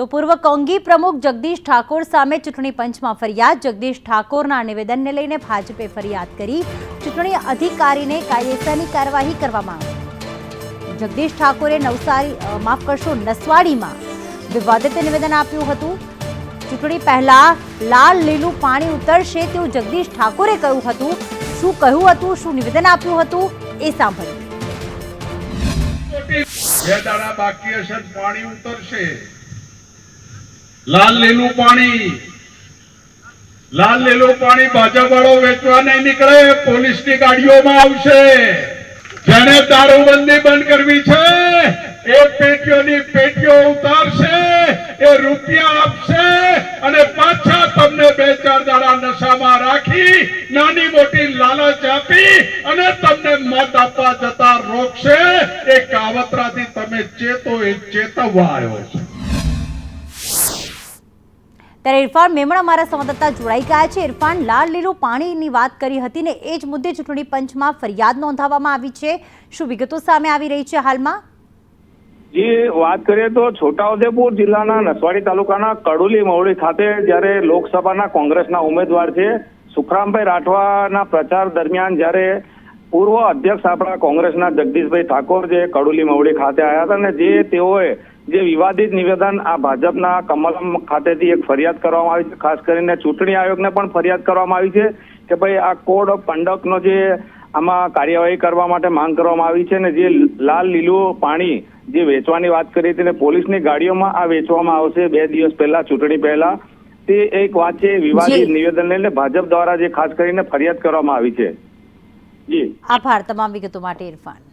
તો પૂર્વ કોંગી પ્રમુખ જગદીશ ઠાકોર સામે ચૂંટણી પંચમાં ફરિયાદ. જગદીશ ઠાકોરના નિવેદનને લઈને ભાજપે ફરિયાદ કરી. ચૂંટણી અધિકારીને કાયદેસરની કાર્યવાહી કરવામાં આવી. જગદીશ ઠાકોરે નવસારી માફ કરશો, નસવાડીમાં વિવાદિત નિવેદન આપ્યું હતું. ચૂંટણી પહેલા લાલ લીલું પાણી ઉતરશે તેવું જગદીશ ઠાકોરે કહ્યું હતું. શું કહ્યું હતું, શું નિવેદન આપ્યું હતું, એ સાંભળ્યું. બાકી હશે પાણી ઉતરશે લાલ લીલું પાણી. લાલ લીલું પાણી ભાજપ વાળો વેચવા નહીં નીકળે, પોલીસની ગાડીઓમાં આવશે. જેને દારૂબંધી બંધ કરવી છે, એ પેટીઓની પેટીઓ ઉતારશે, એ રૂપિયા આપશે અને પાછા તમને બે ચાર દાડા નશામાં રાખી, નાની મોટી લાલચ આપી અને તમને મત આપવા જતા રોકશે. એ કાવતરાથી તમે ચેતો એ ચેતવવા આવ્યો છે. ત્યારે ઇરફાન મેમણ અમારા સંવાદદાતા જોડાઈ ગયા છે. ઇરફાન, લાલ લીલું પાણીની વાત કરી હતી ને એ જ મુદ્દે ચૂંટણી પંચમાં ફરિયાદ નોંધાવવામાં આવી છે. શું વિગતો સામે આવી રહી છે હાલમાં? જે, વાત કરીએ તો છોટાઉદેપુર જિલ્લાના નસવાડી તાલુકાના કડુલી મવડી ખાતે જ્યારે લોકસભાના કોંગ્રેસના ઉમેદવાર છે સુખરામભાઈ રાઠવાના પ્રચાર દરમિયાન જ્યારે પૂર્વ અધ્યક્ષ આપણા કોંગ્રેસના જગદીશભાઈ ઠાકોર જે કડુલી મવડી ખાતે આવ્યા હતા અને જે તેઓએ જે વિવાદિત નિવેદન આ ભાજપના કમલમ ખાતેથી એક ફરિયાદ કરવામાં આવી છે. ખાસ કરીને ચૂંટણી આયોગને પણ ફરિયાદ કરવામાં આવી છે કે ભાઈ આ કોડ ઓફ કન્ડક્ટનો જે આમાં કાર્યવાહી કરવા માટે માંગ કરવામાં આવી છે ને જે લાલ લીલું પાણી જે વેચવાની વાત કરી હતી ને પોલીસની ગાડીઓમાં આ વેચવામાં આવશે બે દિવસ પહેલા ચૂંટણી પહેલા તે એક વાત છે વિવાદિત નિવેદન લઈને ભાજપ દ્વારા જે ખાસ કરીને ફરિયાદ કરવામાં આવી છે. આભાર તમામ વિગતો માટે ઇરફાન.